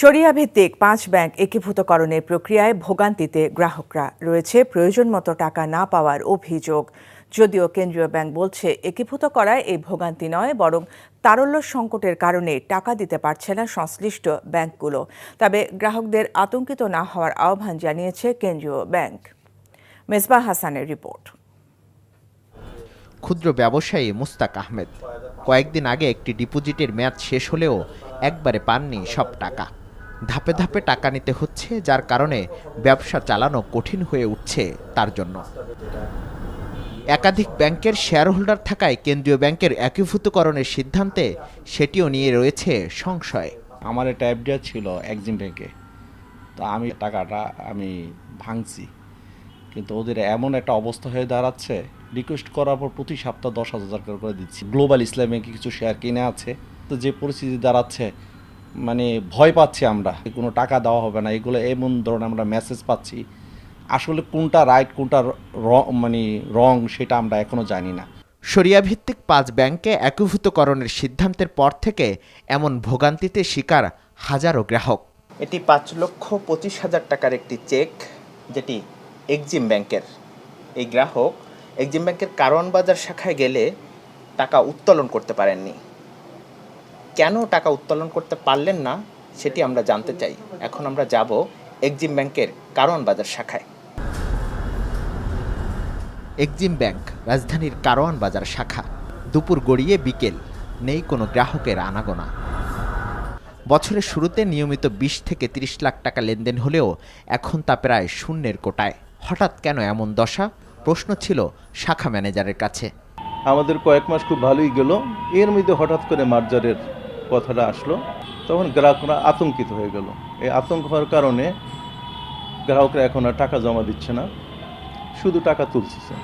শরিয়া ভিত্তিক পাঁচ ব্যাংক একীভূতকরণের প্রক্রিয়ায় ভোগান্তিতে গ্রাহকরা রয়েছে প্রয়োজন মতো টাকা না পাওয়ার অভিযোগ। যদিও কেন্দ্রীয় ব্যাংক বলছে, একীভূত করায় এই ভোগান্তি নয়, বরং তারল্য সংকটের কারণে টাকা দিতে পারছে না সংশ্লিষ্ট ব্যাংকগুলো। তবে গ্রাহকদের আতঙ্কিত না হওয়ার আহ্বান জানিয়েছে কেন্দ্রীয় ব্যাংক। মেজবাহ হাসানের রিপোর্ট। ক্ষুদ্র ব্যবসায়ী মুস্তাক আহমেদ, কয়েকদিন আগে একটি ডিপোজিটের মেয়াদ শেষ হলেও একবারে পাননি সব টাকা। ধাপে ধাপে টাকা নিতে হচ্ছে, যার কারণে ব্যবসা চালানো কঠিন হয়ে উঠছে তার জন্য। একাধিক ব্যাংকের শেয়ার হোল্ডার থাকায় কেন্দ্রীয় ব্যাংকের একীভূতকরণের সিদ্ধান্তে সেটিও নিয়ে রয়েছে সংশয়। আমার একটা এফডিআর ছিল এক্সিম ব্যাংকে তো আমি টাকাটা আমি ভাঙছি। কিন্তু ওদের এমন একটা অবস্থা হয়ে দাঁড়াচ্ছে রিকোয়েস্ট করার পর প্রতি সপ্তাহ দশ হাজার করে দিচ্ছি। গ্লোবাল ইসলাম কিছু শেয়ার কিনে আছে। তো যে পরিস্থিতি দাঁড়াচ্ছে মানে ভয় পাচ্ছি আমরা। কোনো টাকা দেওয়া হবে না এগুলো এমন ধরনের আমরা মেসেজ পাচ্ছি। আসলে কোনটা রাইট কোনটা র মানে রং সেটা আমরা এখনও জানি না। শরিয়া ভিত্তিক পাঁচ ব্যাংকে একীভূতকরণের সিদ্ধান্তের পর থেকে এমন ভোগান্তিতে শিকার হাজারো গ্রাহক। এটি পাঁচ লক্ষ পঁচিশ হাজার টাকার একটি চেক যেটি এক্সিম ব্যাংকের। এই গ্রাহক এক্সিম ব্যাংকের কারণ বাজার শাখায় গেলে টাকা উত্তোলন করতে পারেননি। কেন টাকা উত্তোলন করতে পারলেন না সেটি আমরা জানতে চাই। এখন আমরা যাব এক্সিম ব্যাংকের কারণ বাজার শাখায়। এক্সিম ব্যাংক রাজধানীর কারওয়ান বাজার শাখা। দুপুর গড়িয়ে বিকেল নেই কোনো গ্রাহকের আনাগোনা। বছরের শুরুতে নিয়মিত বিশ থেকে ৩০ লাখ টাকা লেনদেন হলেও এখন তা প্রায় শূন্যের কোটায়। হঠাৎ কেন এমন দশা? প্রশ্ন ছিল শাখা ম্যানেজারের কাছে। আমাদের কয়েক মাস খুব ভালোই গেল। এর মধ্যে হঠাৎ করে মার্জারের কথাটা আসলো, তখন গ্রাহকরা আতঙ্কিত হয়ে গেল। এই আতঙ্ক হওয়ার কারণে গ্রাহকরা এখন আর টাকা জমা দিচ্ছে না, শুধু টাকা তুলছে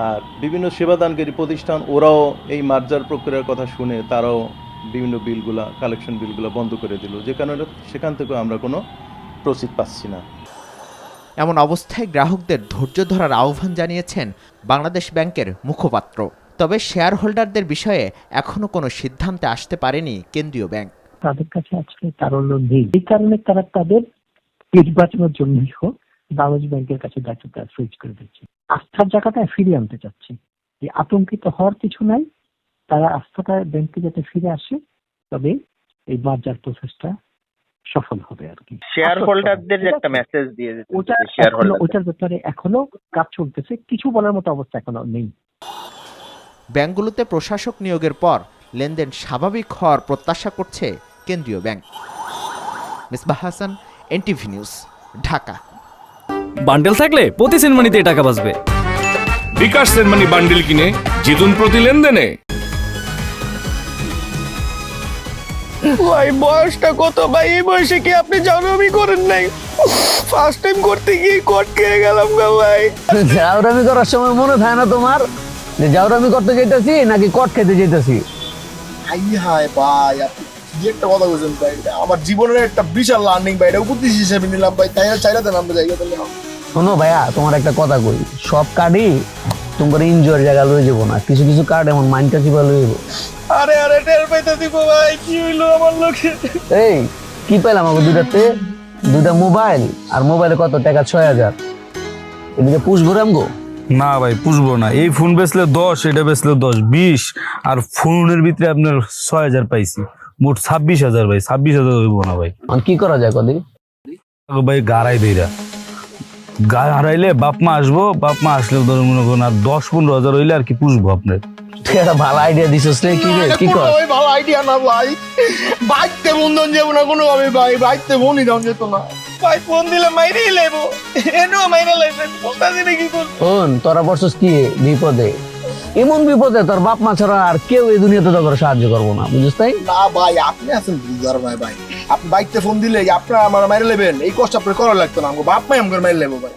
আর বিভিন্ন সেবাদানকারী প্রতিষ্ঠান, ওরাও এই মার্জার প্রক্রিয়ার কথা শুনে তারাও বিভিন্ন বিলগুলা, কালেকশন বিলগুলা বন্ধ করে দিল, যে কারণে সেখান থেকেও আমরা কোনো প্রসিড পাচ্ছি না। এমন অবস্থায় গ্রাহকদের ধৈর্য ধরার আহ্বান জানিয়েছেন বাংলাদেশ ব্যাংকের মুখপাত্র। তবে শেয়ার হোল্ডারদের বিষয়ে এখনও কোনো সিদ্ধান্তে আসতে পারেনি কেন্দ্রীয় ব্যাংক। তাদের কাছে আজকে তারল্য নেই। এই কারণে তারা তাদের নির্বাচনের জন্যই হোক বাংলাদেশ ব্যাংকের কাছে দায়িত্বটা সুইচ করে দিচ্ছে। আস্থার জায়গাটা ফিরিয়ে আনতে চাচ্ছে। এই আতঙ্কিত হওয়ার কিছু নাই। তারা আস্থাটা ব্যাংকে যাতে ফিরে আসে তবে এই বাজার প্রসেসটা সফল হবে আর কি। শেয়ার হোল্ডারদের একটা মেসেজ দিয়ে দিতে ওটা শেয়ার হোল্ডার ওটার ব্যাপারে এখনও কাজ চলতেছে। কিছু বলার মতো অবস্থা এখনও নেই। ব্যাংকগুলোতে প্রশাসক নিয়োগের পর লেনদেন স্বাভাবিক হওয়ার প্রত্যাশা করছে কেন্দ্রীয় bank. Misbah Hasan NTV news Dhaka. Bundle থাকলে প্রতি সেনমানিতে টাকা বাঁচবে। বিকাশ সেনমানি বান্ডিল কিনে জিতুন প্রতি লেনদেনে। ভাই বয়সটা কত ভাই? এই বয়সে কি আপনি জানামি করেন নাই? ফার্স্ট টাইম করতে গিয়ে কট খেয়ে গেলাম গা ভাই। জাউরামি করার সময় মনে হয় না তোমার? যে জাউরামি করতে যেতেছি নাকি কট খেতে যেতেছি হাই হাই ভাই আপনি কি একটা কথা বলছেন ভাই? আমার জীবনের একটা বিশাল লার্নিং ভাই এটা উপদেশ হিসেবে নিলাম ভাই তাই চাইলে দেন আমরা জায়গা তাহলে শোনো ভাইয়া তোমার একটা কথা কই সব কার্ডই তোমার ইনজয়ের জায়গা লয়ে যাব না কিছু কিছু কার্ড এমন মাইন্ডটা চিপা লয়ে যাব? আরে আরে টের পাইতে দিব ভাই কি হইল আমার লোকে? এই কি পেলাম আমাকে দুইটাতে? দুইটা মোবাইল আর মোবাইলে কত? টাকা ছয় হাজার। এদিকে পুষ পুষবো রামগো না ভাই পুষবো না। এই ফোন বেচলে দশ এটা বেচলে দশ বিশ আর ফোনের ভিতরে আপনার ছয় হাজার পাইছি। মোট ছাব্বিশ হাজার ভাই ছাব্বিশ হাজার হইবো না ভাই। আর কি করা যায় কদি আগে ভাই গাড়াই দেইরা গা হারাইলে বাপ মা আসব বাপ মা আসলে ধরুন মনে করুন আর দশ পনেরো হাজার হইলে আর কি পুষবো আপনার। একটা ভালো আইডিয়া দিছিস রে কি রে কি কর? ভালো আইডিয়া না ভাই। বাইকতে বন্ধন যাব না কোনো ভাবে ভাই ফোনই দাম যেত না। ভাই ফোন দিলে মাইরেই লেবো এনো মাইরে লাইছে বলতাছি না কি করব শোন তোরা বসছিস কি বিপদে? এমন বিপদে তোর বাপ মা ছাড়া আর কেউ এই দুনিয়াতে তোর সাহায্য করব না বুঝিস তাই? না ভাই আপনি আছেন বুঝার ভাই ভাই। আপনি বাইকতে ফোন দিলে আপনার আমার মাইরে নেবেন এই কষ্ট আপনার করা লাগতো না আমার বাপ মাই আমার মাইরে নেব ভাই।